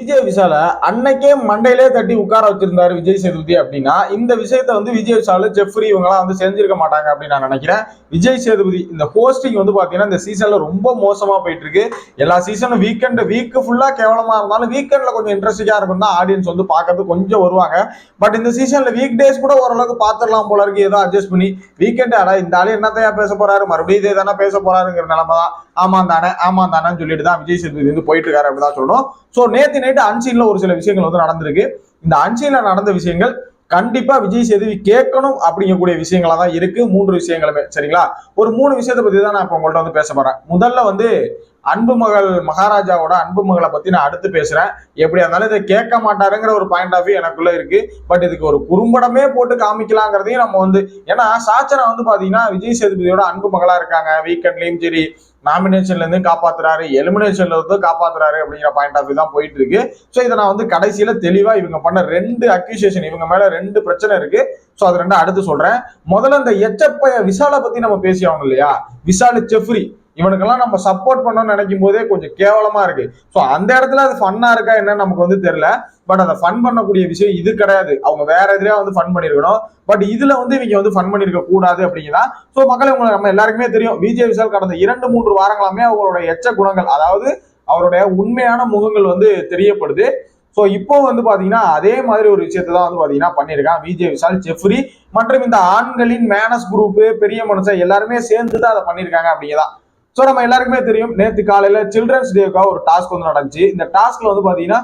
விஜய் விஷால அன்னைக்கே மண்டையிலே தட்டி உட்கார வச்சிருந்தாரு விஜய் சேதுபதி அப்படின்னா இந்த விஷயத்த வந்து விஜய் விஷால ஜெஃப்ரி இவங்கலாம் வந்து செஞ்சிருக்க மாட்டாங்க அப்படின்னு நான் நினைக்கிறேன். விஜய் சேதுபதி இந்த ஹோஸ்டிங் வந்து பாத்தீங்கன்னா இந்த சீசன்ல ரொம்ப மோசமா போயிட்டு இருக்கு எல்லா சீசனும் வீக்கெண்ட் வீக் ஃபுல்லா கேவலமா இருந்தாலும் வீக்கெண்ட்ல கொஞ்சம் இன்ட்ரெஸ்டிங்கா இருக்கும் தான் ஆடியன்ஸ் வந்து பார்க்கறது கொஞ்சம் வருவாங்க. பட் இந்த சீசன்ல வீக் டேஸ் கூட ஓரளவுக்கு பாத்துடலாம் போல இருக்கு. ஏதோ அட்ஜஸ்ட் பண்ணி வீக்கெண்ட் ஆனா இந்த ஆளு என்னத்தையா பேச போறாரு? மறுபடியும் இதே தானே பேச போறாருங்கிற நிலைமை தான். ஆமா தானே ஆமா தானேன்னு சொல்லிட்டு தான் விஜய் சேதுபதி வந்து போயிட்டு இருக்காரு அப்படிதான் சொல்லணும். ஸோ நேத்து நைட்டு அன்சீன்ல ஒரு சில விஷயங்கள் வந்து நடந்திருக்கு. இந்த அன்சீன்ல நடந்த விஷயங்கள் கண்டிப்பா விஜய் சேதுவி கேட்கணும் அப்படிங்கக்கூடிய விஷயங்களா தான் இருக்கு. மூன்று விஷயங்களுமே. சரிங்களா? ஒரு மூணு விஷயத்தை பத்தி தான் நான் இப்போ உங்கள்ட்ட வந்து பேச போறேன். முதல்ல வந்து அன்பு மகள் மகாராஜாவோட அன்பு மகளை பத்தி நான் அடுத்து பேசுறேன். எப்படியா இருந்தாலும் இதை கேட்க மாட்டாருங்கிற ஒரு பாயிண்ட் ஆஃப் வியூ எனக்குள்ள இருக்கு. பட் இதுக்கு ஒரு குறும்படமே போட்டு காமிக்கலாங்கிறதையும் நம்ம வந்து ஏன்னா சாச்சனா வந்து பாத்தீங்கன்னா விஜய் சேதுபதியோட அன்பு மகளா இருக்காங்க. வீக்கெண்ட்லயும் சரி நாமினேஷன்ல இருந்து காப்பாத்துறாரு எலிமினேஷன்ல இருந்து காப்பாத்துறாரு அப்படிங்கிற பாயிண்ட் ஆஃப் வியூ தான் போயிட்டு இருக்கு. ஸோ இதை நான் வந்து கடைசியில தெளிவா இவங்க பண்ண ரெண்டு அக்யூசியேஷன் இவங்க மேல ரெண்டு பிரச்சனை இருக்கு. ஸோ அது ரெண்டு அடுத்து சொல்றேன். முதல்ல இந்த எச்சப்பைய விஷாலை பத்தி நம்ம பேசி ஆகணும் இல்லையா? விஷாலு செஃப்ரி. இவனுக்கெல்லாம் நம்ம சப்போர்ட் பண்ணோம்னு நினைக்கும் போதே கொஞ்சம் கேவலமா இருக்கு. ஸோ அந்த இடத்துல அது ஃபன்னா இருக்கா என்னன்னு நமக்கு வந்து தெரியல. பட் அதை ஃபன் பண்ணக்கூடிய விஷயம் இது கிடையாது. அவங்க வேற எதுலயா வந்து ஃபன் பண்ணிருக்கணும். பட் இதுல வந்து இவங்க வந்து ஃபன் பண்ணிருக்க கூடாது அப்படிங்கிறதா. ஸோ மக்களை உங்களுக்கு நம்ம எல்லாருக்குமே தெரியும். விஜய் விஷால் கடந்த இரண்டு மூன்று வாரங்களாமே அவங்களோட எச்ச குணங்கள் அதாவது அவருடைய உண்மையான முகங்கள் வந்து தெரியப்படுது. ஸோ இப்போ வந்து பார்த்தீங்கன்னா அதே மாதிரி ஒரு விஷயத்தை தான் வந்து பார்த்தீங்கன்னா பண்ணியிருக்கான் விஜய் விஷால் ஜெஃப்ரி மற்றும் இந்த ஆண்களின் மேனஸ் குரூப்பு பெரிய மனுஷன் எல்லாருமே சேர்ந்து தான் அதை பண்ணியிருக்காங்க அப்படிங்கிறதான் ஸோ நம்ம எல்லாருக்குமே தெரியும் நேற்று காலையில சில்ட்ரன்ஸ் டேக்காக ஒரு டாஸ்க் வந்து நடந்துச்சு. இந்த டாஸ்க்ல வந்து பாத்தீங்கன்னா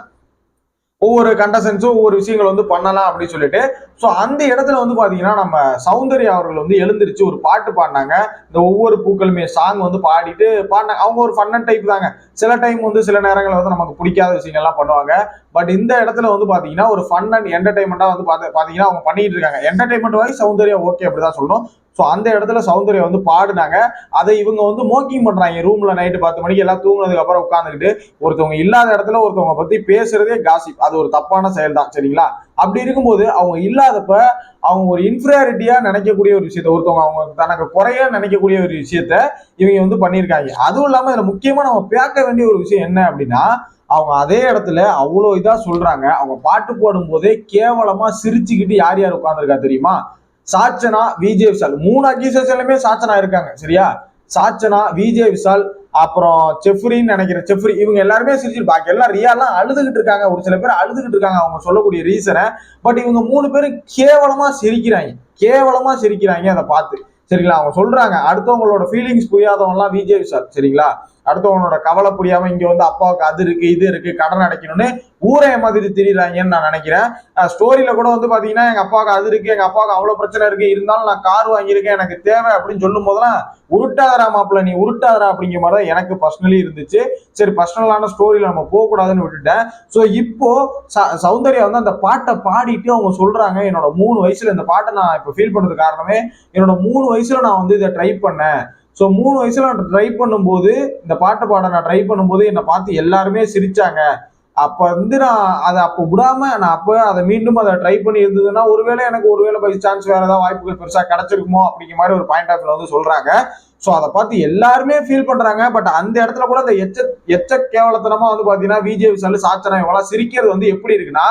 ஒவ்வொரு கண்டசன்ஸும் ஒவ்வொரு விஷயங்கள் வந்து பண்ணலாம் அப்படின்னு சொல்லிட்டு ஸோ அந்த இடத்துல வந்து பார்த்தீங்கன்னா நம்ம சௌந்தர்யா அவர்கள் வந்து எழுந்திரிச்சு ஒரு பாட்டு பாடினாங்க. இந்த ஒவ்வொரு பூக்களுமே சாங் வந்து பாடிட்டு பாடினாங்க அவங்க ஒரு ஃபன்னன் டைப் தாங்க. சில டைம் வந்து சில நேரங்களில் வந்து நமக்கு பிடிக்காத விஷயங்கள்லாம் பண்ணுவாங்க. பட் இந்த இடத்துல வந்து பார்த்தீங்கன்னா ஒரு ஃபன் அண்ட் என்டர்டைன்மெண்ட்டாக வந்து பார்த்து பார்த்தீங்கன்னா அவங்க பண்ணிட்டு இருக்காங்க. என்டர்டைன்மெண்ட் வாய்ஸ் சௌந்தர்யா ஓகே அப்படி தான் சொல்லணும். ஸோ அந்த இடத்துல சௌந்தர்யா வந்து பாடினாங்க. அதை இவங்க வந்து மோக்கிங் பண்ணுறாங்க ரூமில் நைட்டு பத்து மணிக்கு எல்லாம் தூங்குனதுக்கு அப்புறம் உட்காந்துக்கிட்டு ஒருத்தவங்க இல்லாத இடத்துல ஒருத்தவங்க பற்றி பேசுறதே காசிப் அது ஒரு தப்பான செயல் தான் சரிங்களா? அப்படி இருக்கும்போது அவங்க இல்லாதப்ப அவங்க ஒரு இன்ஃபீரியாரிட்டியா நினைக்கக்கூடிய ஒரு விஷயத்த ஒருத்தவங்க அவங்க தனக்கு குறைய நினைக்கக்கூடிய ஒரு விஷயத்த இவங்க வந்து பண்ணியிருக்காங்க. அதுவும் இல்லாம இதுல முக்கியமா நம்ம பேக்க வேண்டிய ஒரு விஷயம் என்ன அப்படின்னா அவங்க அதே இடத்துல அவ்வளோ இதா சொல்றாங்க. அவங்க பாட்டு போடும் போதே கேவலமா சிரிச்சுக்கிட்டு யார் யார் உட்காந்துருக்கா தெரியுமா? சாச்சனா விஜய் விஷால். மூணு அக்யூசேஷன்லயுமே சாச்சனா இருக்காங்க சரியா? சாச்சனா விஜய் விஷால் அப்புறம் செஃப்ரின்னு நினைக்கிறேன் செஃப்ரி இவங்க எல்லாருமே சிரிச்சு பாக்கி எல்லாம் ரியாலாம் அழுதுகிட்டு இருக்காங்க. ஒரு சில பேர் அழுதுகிட்டு இருக்காங்க அவங்க சொல்லக்கூடிய ரீசனை பட் இவங்க மூணு பேரும் கேவலமா சிரிக்கிறாங்க. கேவலமா சிரிக்கிறாங்க அதை பார்த்து. சரிங்களா? அவங்க சொல்றாங்க அடுத்தவங்களோட ஃபீலிங்ஸ் புரியாதவங்கலாம் விஜய் சார் சரிங்களா? அடுத்தவனோட கவலை புரியாம இங்க வந்து அப்பாவுக்கு அது இருக்கு இது இருக்கு கடன் அடைக்கணும்னு ஊரே மாதிரி திரியிறாங்கன்னு நான் நினைக்கிறேன். ஸ்டோரியில கூட வந்து பாத்தீங்கன்னா எங்க அப்பாவுக்கு அது இருக்கு எங்க அப்பாவுக்கு அவ்வளவு பிரச்சனை இருக்கு இருந்தாலும் நான் கார் வாங்கியிருக்கேன் எனக்கு தேவை அப்படின்னு சொல்லும் போதெல்லாம் உருட்டாதரா மாப்பிள்ள நீ உருட்டாதரா அப்படிங்கிற மாதிரி தான் எனக்கு பர்சனலி இருந்துச்சு. சரி பர்சனலான ஸ்டோரியில நம்ம போக கூடாதுன்னு விட்டுட்டேன். ஸோ இப்போ ச- சௌந்தர்யா வந்து அந்த பாட்டை பாடிட்டு அவங்க சொல்றாங்க என்னோட மூணு வயசுல இந்த பாட்டை நான் இப்போ ஃபீல் பண்ணது காரணமே என்னோட மூணு வயசுல நான் வந்து இதை ட்ரை பண்ணேன். ஸோ மூணு வயசுல நான் ட்ரை பண்ணும்போது இந்த பாட்டு பாட நான் ட்ரை பண்ணும்போது என்னை பார்த்து எல்லாருமே சிரிச்சாங்க. அப்போ வந்து நான் அதை அப்போ விடாம நான் அப்போ அதை மீண்டும் அதை ட்ரை பண்ணி இருந்ததுன்னா ஒருவேளை எனக்கு ஒருவேளை பை சான்ஸ் வேற ஏதாவது வாய்ப்புகள் பெருசாக கிடைச்சிருக்குமோ அப்படிங்கிற மாதிரி ஒரு பாயிண்ட் ஆஃப் வந்து சொல்றாங்க. ஸோ அதை பார்த்து எல்லாருமே ஃபீல் பண்றாங்க. பட் அந்த இடத்துல கூட அந்த எச்ச எச்ச கேவலத்தனமா வந்து பாத்தீங்கன்னா விஜய் விசாலு சாச்சனா இவங்களாம் சிரிக்கிறது வந்து எப்படி இருக்குன்னா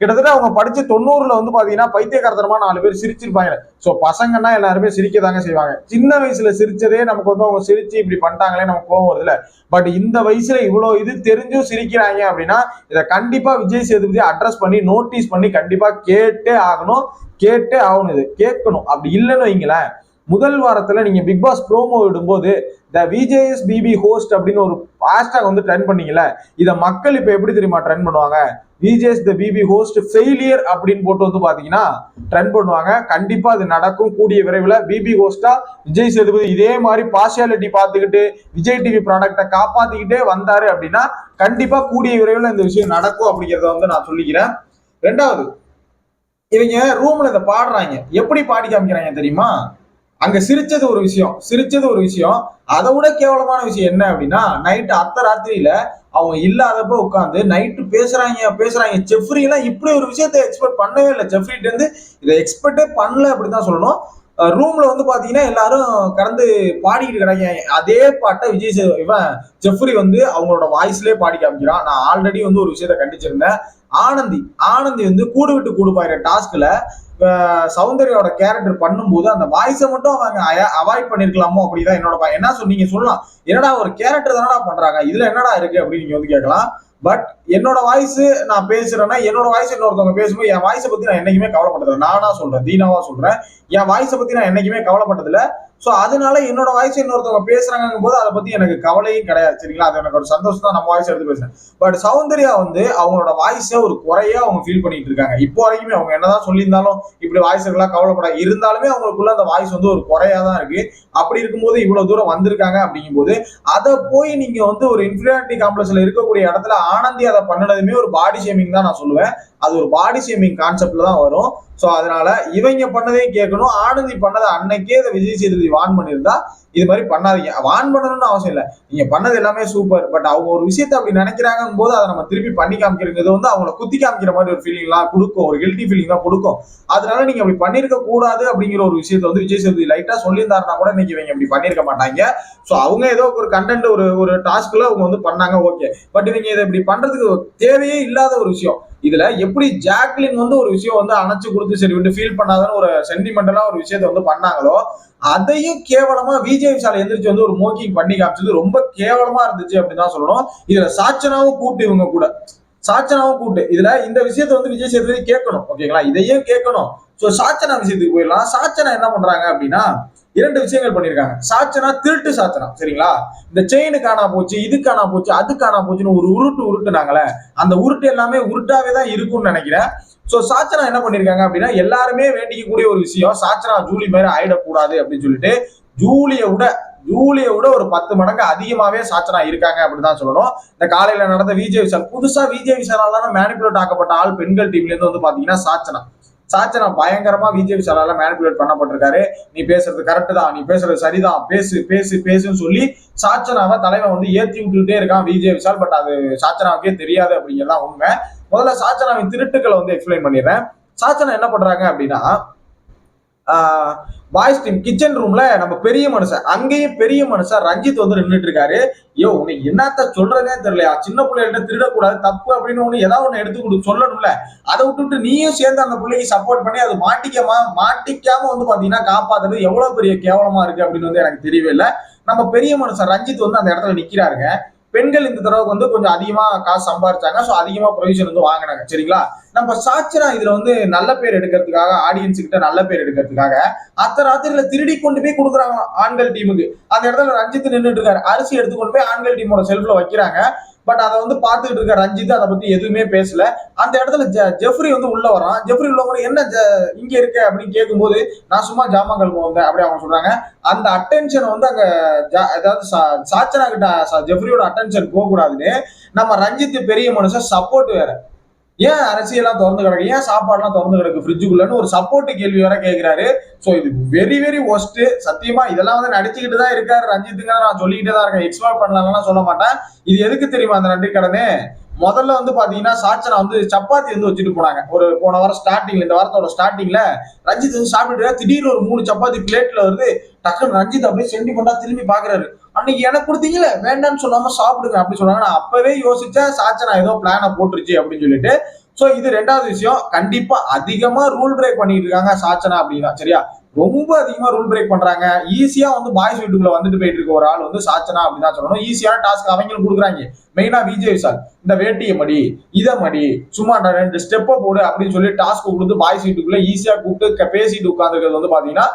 கிட்டத்தட்ட அவங்க படிச்சு தொண்ணூறுல வந்து பாத்தீங்கன்னா பைத்தியகாரத்தனமா நாலு பேர் சிரிச்சிருப்பாங்க. ஸோ பசங்கன்னா எல்லாருமே சிரிக்க தாங்க செய்வாங்க. சின்ன வயசுல சிரிச்சதே நமக்கு வந்து அவங்க சிரிச்சு இப்படி பண்ணிட்டாங்களே நமக்கு கோவம் வருதுல பட் இந்த வயசுல இவ்வளவு இது தெரிஞ்சும் சிரிக்கிறாங்க அப்படின்னா இதை கண்டிப்பா விஜய் சேதுபதி அட்ரஸ் பண்ணி நோட்டீஸ் பண்ணி கண்டிப்பா கேட்டே ஆகணும். கேட்டே ஆகணும் இது. கேட்கணும். அப்படி இல்லைன்னு வைங்களேன் முதல் வாரத்துல நீங்க பிக் பாஸ் ப்ரோமோ விடும்போது த விஜேஎஸ் பிபி ஹோஸ்ட் அப்படின்னு ஒரு ஹேஷ்டாக் வந்து ட்ரெண்ட் பண்ணீங்கல்ல இதை மக்கள் இப்ப எப்படி தெரியுமா ட்ரெண்ட் பண்ணுவாங்க? VJS the BB host failure அப்படின்னு போட்டு வந்து பாத்தீங்கன்னா ட்ரெண்ட் பண்ணுவாங்க. கண்டிப்பா அது நடக்கும். கூடிய விரைவில் பிபி ஹோஸ்டா விஜய் சேதுபதி இதே மாதிரி பார்சியாலிட்டி பார்த்துக்கிட்டு விஜய் டிவி ப்ராடக்டை காப்பாத்திக்கிட்டே வந்தாரு அப்படின்னா கண்டிப்பா கூடிய விரைவில் இந்த விஷயம் நடக்கும் அப்படிங்கிறத வந்து நான் சொல்லிக்கிறேன். ரெண்டாவது இவங்க ரூம்ல இதை பாடுறாங்க. எப்படி பாடி காமிக்கிறாங்க தெரியுமா? அங்க சிரிச்சது ஒரு விஷயம் சிரிச்சது ஒரு விஷயம். அதை விட கேவலமான விஷயம் என்ன அப்படின்னா நைட்டு அத்த ராத்திரியில அவங்க இல்லாதப்ப உட்காந்து நைட்டு பேசுறாங்க பேசுறாங்க. செஃப்ரி எல்லாம் இப்படி ஒரு விஷயத்தை எக்ஸ்பெக்ட் பண்ணவே இல்லை. செஃப்ரிட்டு இருந்து இதை எக்ஸ்பெக்டே பண்ணல அப்படிதான் சொல்லணும். ரூம்ல வந்து பாத்தீங்கன்னா எல்லாரும் கடந்து பாடிக்கிட்டு கிடைக்காங்க அதே பாட்டை விஜய் இவன் ஜெஃப்ரி வந்து அவங்களோட வாய்ஸ்லயே பாடி காமிக்கிறான். நான் ஆல்ரெடி வந்து ஒரு விஷயத்த கண்டிச்சிருந்தேன். ஆனந்தி ஆனந்தி வந்து கூடு விட்டு கூடு பாயிற டாஸ்க்ல சௌந்தர்யோட கேரக்டர் பண்ணும்போது அந்த வாய்ஸை மட்டும் அவங்க அவாய்ட் பண்ணிருக்கலாமோ அப்படிதான் என்னோட என்ன சொன்னீங்க சொல்லலாம். என்னடா ஒரு கேரக்டர் தானடா பண்றாங்க. இதுல என்னடா இருக்கு அப்படின்னு நீங்க வந்து கேட்கலாம். பட் என்னோட வாய்ஸ் நான் பேசுறேன்னா என்னோட வாய்ஸ் இன்னொருத்தவங்க பேசும்போது என் வாய்ஸை பத்தி நான் என்னைக்குமே கவலைப்பட்டதில்லை. நானா சொல்றேன் தீனாவா சொல்றேன். என் வாய்ஸை பத்தி நான் என்னைக்குமே கவலைப்பட்டதில்லை. ஸோ அதனால என்னோட வாய்ஸ் இன்னொருத்தவங்க பேசுறாங்க போது அதை பத்தி எனக்கு கவலையும் கிடையாது சரிங்களா? அது எனக்கு ஒரு சந்தோஷம் தான். நம்ம வாய்ஸ் எடுத்து பேசுறேன். பட் சௌந்தர்யா வந்து அவங்களோட வாய்ஸை ஒரு குறையா அவங்க ஃபீல் பண்ணிட்டு இருக்காங்க. இப்போ வரைக்குமே அவங்க என்னதான் சொல்லியிருந்தாலும் இப்படி வாய்ஸ் எல்லாம் கவலைப்பட இருந்தாலுமே அவங்களுக்குள்ள அந்த வாய்ஸ் வந்து ஒரு குறையா தான் இருக்கு. அப்படி இருக்கும்போது இவ்வளவு தூரம் வந்திருக்காங்க அப்படிங்கும்போது அதை போய் நீங்க வந்து ஒரு இன்ஃபீரியாரிட்டி காம்ப்ளெக்ஸ்ல இருக்கக்கூடிய இடத்துல ஆனந்தி அதை பண்ணினதுமே ஒரு பாடி ஷேமிங் தான் நான் சொல்லுவேன். அது ஒரு பாடி ஷேமிங் கான்செப்ட்ல தான் வரும். ஸோ அதனால இவங்க பண்ணதையும் கேட்கணும். ஆனந்தி பண்ணதை அன்னைக்கே இதை விஜய் சேதுபதி வான் பண்ணியிருந்தா இது மாதிரி பண்ணாதீங்க. வான் பண்ணணும்னு அவசியம் இல்லை. நீங்க பண்ணது எல்லாமே சூப்பர் பட் அவங்க ஒரு விஷயத்த அப்படி நினைக்கிறாங்க போது அதை நம்ம திருப்பி பண்ணி காமிக்கிறது வந்து அவங்கள குத்தி காமிக்கிற மாதிரி ஒரு ஃபீலிங்லாம் கொடுக்கும். ஒரு கில்ட்டி ஃபீலிங் தான் கொடுக்கும். அதனால நீங்க அப்படி பண்ணிருக்க கூடாது அப்படிங்கிற ஒரு விஷயத்த வந்து விஜய் சேதுபதி லைட்டா சொல்லியிருந்தாருனா கூட இன்னைக்கு இவங்க அப்படி பண்ணிருக்க மாட்டாங்க. சோ அவங்க ஏதோ ஒரு கண்டென்ட் ஒரு ஒரு டாஸ்க்ல அவங்க வந்து பண்ணாங்க ஓகே பட் இவங்க இதை இப்படி பண்றதுக்கு தேவையே இல்லாத ஒரு விஷயம். இதுல எப்படி ஜாக்லின் வந்து ஒரு விஷயம் வந்து அணைச்சு கொடுத்து சரி விட்டு ஃபீல் பண்ணாதன்னு ஒரு சென்டிமெண்டலா ஒரு விஷயத்த வந்து பண்ணாங்களோ அதையும் கேவலமா விஜய் விஷால் எந்திரிச்சு வந்து ஒரு மோக்கிங் பண்ணி காமிச்சது ரொம்ப கேவலமா இருந்துச்சு அப்படின்னு தான் சொல்லணும். இதுல சாச்சனாவும் கூட்டு இவங்க கூட. சாச்சனாவும் கூட்டு இதுல இந்த விஷயத்த வந்து விஜய் சேதுபதி கேட்கணும். ஓகேங்களா இதையும் கேட்கணும். சோ சாச்சனா விஷயத்துக்கு போயிடலாம். சாச்சனா என்ன பண்றாங்க அப்படின்னா இரண்டு விஷயங்கள் பண்ணிருக்காங்க சாச்சனா திருட்டு சாச்சனா. சரிங்களா? இந்த செயின் காணா போச்சு இது காணா போச்சு அது காணா போச்சுன்னு ஒரு உருட்டு உருட்டுனாங்களே அந்த உருட்டு எல்லாமே உருட்டாவே தான் இருக்கும்னு நினைக்கிறேன். சோ சாச்சனா என்ன பண்ணிருக்காங்க அப்படின்னா எல்லாருமே வேண்டிக்கக்கூடிய ஒரு விஷயம் சாச்சனா ஜூலி மாதிரி ஆயிடக்கூடாது அப்படின்னு சொல்லிட்டு ஜூலியை விட ஜூலியை விட ஒரு பத்து மடங்கு அதிகமாகவே சாச்சனா இருக்காங்க அப்படின்னு தான் சொல்லணும். இந்த காலையில நடந்த விஜய் விஷால் புதுசா விஜய் விஷாலால மேனிபுலேட் ஆக்கப்பட்ட ஆள் பெண்கள் டீம்ல இருந்து வந்து பாத்தீங்கன்னா சாச்சனா சாச்சனா பயங்கரமா விஜய் விஷாலால மேனிபுலேட் பண்ணப்பட்டிருக்காரு. நீ பேசுறது கரெக்டு தான் நீ பேசுறது சரிதான் பேசு பேசு பேசுன்னு சொல்லி சாச்சனாவை தலைவன் வந்து ஏத்தி விட்டுட்டே இருக்கான் விஜய் விஷால் பட் அது சாச்சனாவுக்கே தெரியாது அப்படிங்கிறதான் உண்மை. முதல்ல சாச்சனாவின் திருட்டுக்களை வந்து எக்ஸ்பிளைன் பண்ணிடுறேன். சாச்சனா என்ன பண்றாங்க அப்படின்னா பாய்ஸ் டீம் கிச்சன் ரூம்ல நம்ம பெரிய மனுஷன் அங்கேயும் பெரிய மனுஷன் ரஞ்சித் வந்து நின்றுட்டு இருக்காரு ஐயோ உனக்கு என்னத்த சொல்றதே தெரியலையா? சின்ன பிள்ளைகிட்ட திருடக்கூடாது தப்பு அப்படின்னு ஒண்ணு ஏதாவது ஒண்ணு எடுத்து கொடு சொல்லணும்ல. அதை விட்டுட்டு நீயும் சேர்ந்து அந்த பிள்ளைக்கு சப்போர்ட் பண்ணி அது மாட்டிக்காம மாட்டிக்காம வந்து பாத்தீங்கன்னா காப்பாத்துறது எவ்வளவு பெரிய கேவலமா இருக்கு அப்படின்னு வந்து எனக்கு தெரியவே இல்லை. நம்ம பெரிய மனுஷன் ரஞ்சித் வந்து அந்த இடத்துல நிக்கிறாருங்க. பெண்கள் இந்த தடவை வந்து கொஞ்சம் அதிகமா காசு சம்பாரிச்சாங்க. ஸோ அதிகமா ப்ரொவிஷன் வந்து வாங்கினாங்க. சரிங்களா? நம்ம சாச்சரா இதுல வந்து நல்ல பேர் எடுக்கிறதுக்காக ஆடியன்ஸ் கிட்ட நல்ல பேர் எடுக்கிறதுக்காக அத்த ராத்திரியில திருடி கொண்டு போய் கொடுக்குறாங்க ஆண்கள் டீமுக்கு அந்த இடத்துல ரஞ்சித் நின்றுட்டு இருக்காரு. அரிசி எடுத்து கொண்டு போய் ஆண்கள் டீமோட செல்ஃப்ல வைக்கிறாங்க. பட் அதை வந்து பார்த்துக்கிட்டு இருக்க ரஞ்சித் அதை பத்தி எதுவுமே பேசல. அந்த இடத்துல ஜெஃப்ரி வந்து உள்ள வரான். ஜெஃப்ரி உள்ள வர என்ன ஜெ- இங்க இருக்க? அப்படின்னு கேட்கும்போது நான் சும்மா ஜாமான் கழுவ வந்தேன் அப்படி அவங்க சொல்றாங்க. அந்த அட்டென்ஷன் வந்து அங்க ஜா- அதாவது சா- சாச்சனா கிட்ட சா- ஜெஃப்ரியோட அட்டென்ஷன் போக கூடாதுன்னு நம்ம ரஞ்சித் பெரிய மனுஷன் சப்போர்ட் வேற. ஏன் அரிசியெல்லாம் திறந்து கிடக்கு? ஏன் சாப்பாடுலாம் திறந்து கிடக்கு? ஃப்ரிட்ஜுக்குள்ளன்னு ஒரு சப்போர்ட் கேள்வி வர கேட்கிறாரு ஸோ இது வெரி வெரி ஒஸ்ட் சத்தியமா இதெல்லாம் வந்து நடிச்சுக்கிட்டு தான் இருக்காரு ரஞ்சித்துங்க. நான் சொல்லிக்கிட்டே தான் இருக்கேன். எக்ஸ்ப்ளோர் பண்ணலாம் சொல்ல மாட்டேன். இது எதுக்கு தெரியுமா அந்த நன்றி கடனே? முதல்ல வந்து பாத்தீங்கன்னா சாச்சனா வந்து சப்பாத்தி வந்து வச்சுட்டு போனாங்க. ஒரு போன வாரம் ஸ்டார்டிங்ல இந்த வாரத்தோட ஸ்டார்டிங்ல ரஞ்சித் வந்து சாப்பிட்டுட்டு திடீர்னு ஒரு மூணு சப்பாத்தி பிளேட்ல வந்து டக்குன்னு ரஞ்சித் அப்படியே சென்டிமெண்டா திரும்பி பாக்குறாரு. அன்னைக்கு எனக்கு கொடுத்தீங்களே வேண்டாம்னு சொல்லாம சாப்பிடுங்க அப்படின்னு சொன்னாங்க. நான் அப்பவே யோசிச்சேன் சாச்சனா ஏதோ பிளானை போட்டுருச்சு அப்படின்னு சொல்லிட்டு. சோ இது ரெண்டாவது விஷயம். கண்டிப்பா அதிகமா ரூல் பிரேக் பண்ணிட்டு இருக்காங்க சாச்சனா அப்படின்னா. சரியா? ரொம்ப அதிகமா ரூல் பிரேக் பண்றாங்க. ஈஸியா வந்து பாய்ஸ் வீட்டுக்குள்ள வந்துட்டு போயிட்டு இருக்க ஒரு ஆள் வந்து சாச்சனா அப்படின்னு தான் சொல்லணும் ஈஸியான டாஸ்க் அவங்களும் கொடுக்குறாங்க. மெயினா விஜய் விசால் இந்த வேட்டியை மடி இதை மடி சும்மா ரெண்டு ஸ்டெப்பை போடு அப்படின்னு சொல்லி டாஸ்க் கொடுத்து பாய்ஸ் வீட்டுக்குள்ள ஈஸியா கூப்பிட்டு பேசிட்டு உட்காந்துருக்கிறது வந்து பாத்தீங்கன்னா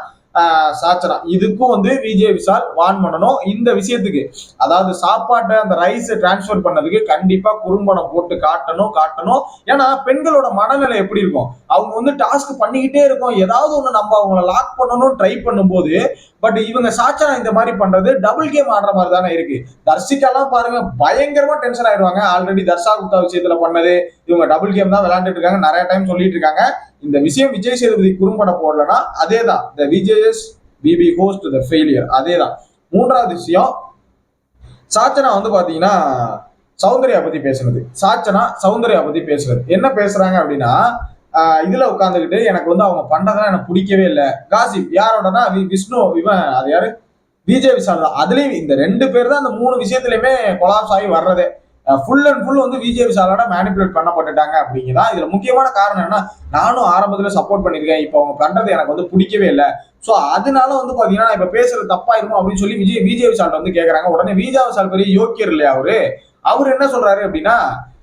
சாச்சனா இதுக்கும் வந்து விஜய் விஷால் வான் பண்ணணும். இந்த விஷயத்துக்கு. அதாவது சாப்பாட்டை அந்த ரைஸ் டிரான்ஸ்ஃபர் பண்ணதுக்கு கண்டிப்பா குறும்பணம் போட்டு காட்டணும் காட்டணும். ஏன்னா பெண்களோட மனநிலை எப்படி இருக்கும்? அவங்க வந்து டாஸ்க் பண்ணிக்கிட்டே இருக்கும். ஏதாவது ஒண்ணு நம்ம அவங்கள லாக் பண்ணணும் ட்ரை பண்ணும்போது பட் இவங்க சாச்சனா இந்த மாதிரி பண்றது டபுள் கேம் ஆடுற மாதிரி தானே இருக்கு. தர்ஷிகாலாம் பாருங்க பயங்கரமா டென்ஷன் ஆயிடுவாங்க. ஆல்ரெடி தர்ஷா குப்தா விஷயத்துல பண்ணது இவங்க டபுள் கேம் தான் விளையாண்டுட்டு இருக்காங்க. நிறைய டைம் சொல்லிட்டு இருக்காங்க. இந்த விஷயம் விஜய் சேதுபதி குறும்படம் போடலன்னா அதே தான் the Vijay's BB host the failure அதே தான் மூன்றாவது விஷயம் சாச்சனா வந்து பாத்தீங்கன்னா சௌந்தர்யா பத்தி பேசுனது. சாச்சனா சௌந்தர்யா பத்தி பேசுறது. என்ன பேசுறாங்க அப்படின்னா இதுல உட்காந்துக்கிட்டு எனக்கு வந்து அவங்க பண்றதெல்லாம் எனக்கு பிடிக்கவே இல்லை. காசிப் யாரோடனா வி- விஷ்ணு இவன் அது யாரு? விஜய் விசால் தான். அதுலயும் இந்த ரெண்டு பேர் தான் அந்த மூணு விஷயத்துலயுமே கொலாப்ஸ் ஆகி வர்றதே. ஃபுல் அண்ட் ஃபுல் வந்து பிஜேபி சாரோட மேனிபுலேட் பண்ணப்பட்டுட்டாங்க அப்படிங்கிறதா இதுல முக்கியமான காரணம் என்ன நானும் ஆரம்பத்துல சப்போர்ட் பண்ணிருக்கேன் இப்போ அவங்க பண்றது எனக்கு வந்து பிடிக்கவே இல்லை. ஸோ அதனால வந்து பாத்தீங்கன்னா நான் இப்ப பேசுறது தப்பாயிருமோ அப்படின்னு சொல்லி விஜய் பிஜேபி சார்ட்ட வந்து கேட்கறாங்க உடனே விஜய் சார் பெரிய யோக்கியர் இல்லையா அவரு? அவர் என்ன சொல்றாரு அப்படின்னா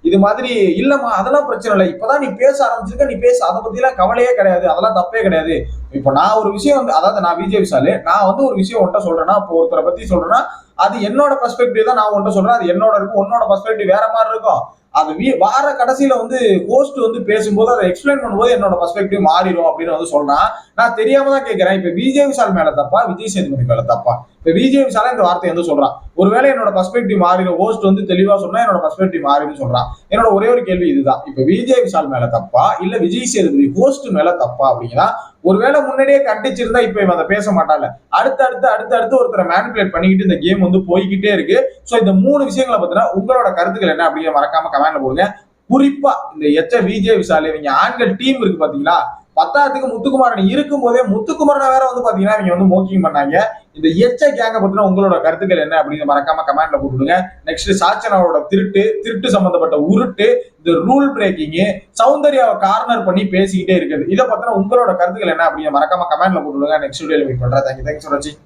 இது மாதிரி இல்லம்மா அதெல்லாம் பிரச்சனை இல்லை. இப்பதான் நீ பேச ஆரம்பிச்சிருக்க நீ பேச அதை பத்திலாம் கவலையே கிடையாது. அதெல்லாம் தப்பே கிடையாது. இப்போ நான் ஒரு விஷயம் வந்து அதாவது நான் விஜய் விஷாலு நான் வந்து ஒரு விஷயம் ஒன்ட்ட சொல்றேன்னா இப்போ ஒருத்தரை பத்தி சொல்றேன்னா அது என்னோட பெர்ஸ்பெக்டிவ் தான் நான் ஒன்ட்ட சொல்றேன். அது என்னோட இருக்கும் உன்னோட பெர்ஸ்பெக்டிவ் வேற மாதிரி இருக்கும். அது வீ- வார கடைசியில வந்து ஹோஸ்ட் வந்து பேசும்போது அதை எக்ஸ்பிளைன் பண்ணும்போது என்னோட பெர்ஸ்பெக்டிவ் மாறிடும் அப்படின்னு வந்து சொல்றான். நான் தெரியாம தான் கேட்கிறேன் இப்ப விஜய் விஷால் மேல தப்பா விஜய் சேதுபதி மேல தப்பா? இப்போ விஜய் விஷாலா இந்த வார்த்தை வந்து சொல்றான் ஒருவேளை என்னோட பர்ஸ்பெக்டிவ் மாறிடும். ஹோஸ்ட் வந்து தெளிவா சொன்னா என்னோட பர்ஸ்பெக்டிவ் மாறிடும் சொல்றான் என்னோட ஒரே ஒரு கேள்வி இதுதான். இப்ப விஜய் சால் மேல தப்பா? இல்ல விஜய் சேதுபதி ஹோஸ்ட் மேல தப்பா அப்படின்னா ஒருவேளை முன்னாடியே கண்டிச்சிருந்தா இப்ப இவன் அதை பேச மாட்டான்ல. அடுத்து அடுத்து அடுத்து அடுத்து ஒருத்தரை மேனிபுலேட் பண்ணிக்கிட்டு இந்த கேம் வந்து போய்கிட்டே இருக்கு. ஸோ இந்த மூணு விஷயங்களை பத்தினா உங்களோட கருத்துக்கள் என்ன அப்படிங்கிற மறக்காம கமெண்ட்ல போடுங்க. குறிப்பா இந்த எச்ச விஜய் விசால் இவங்க ஆண்கள் டீம் இருக்கு பாத்தீங்களா? பத்தாத்துக்கு முத்துக்குமாரன் இருக்கும் போதே முத்துக்குமரனை வேற வந்து பாத்தீங்கன்னா இவங்க வந்து மோக்கிங் பண்ணாங்க. இந்த எச்சை கேங்க பத்தின உங்களோட கருத்துக்கள் என்ன அப்படின்னு மறக்காம கமெண்ட்ல போட்டுடுங்க. நெக்ஸ்ட் சாச்சனாவோட திருட்டு திருட்டு சம்பந்தப்பட்ட உருட்டு இந்த ரூல் பிரேக்கிங் சௌந்தர்யாவை கார்னர் பண்ணி பேசிக்கிட்டே இருக்குது. இதை பத்தின உங்களோட கருத்துக்கள் என்ன அப்படின்னு மறக்காம கமெண்ட்ல போட்டுடுங்க. நெக்ஸ்ட் வீடியோல மீட் பண்றேன். தேங்க்யூ தேங்க்ஸ் ஃபார் வாட்சிங்